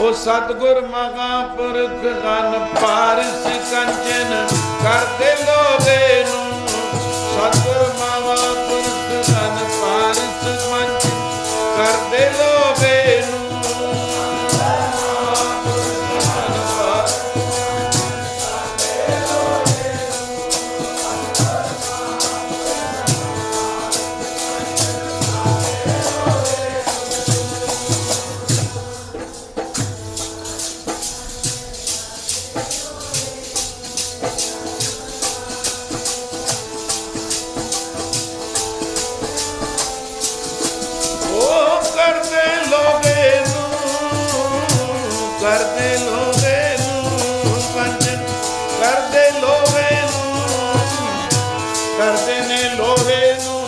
ਉਹ ਸਤਗੁਰ ਮਹਾਂਪੁਰਖ ਗਨ ਪਾਰਸ ਕੰਚਨ ਕਰਦੇ ਲੋਗੇ ਨੂੰ। ਸਤਗੁਰ ਮਹਾਂਪੁਰਖ ਗਨ ਪਾਰਸ ਕੰਚਨ ਕਰਦੇ ਕਰਦੇ ਲੋਵੇ ਨੂੰ ਵੰਜਨ ਕਰਦੇ ਲੋਵੇ ਨੂੰ ਕਰਦੇ ਨੇ ਲੋਵੇ ਨੂੰ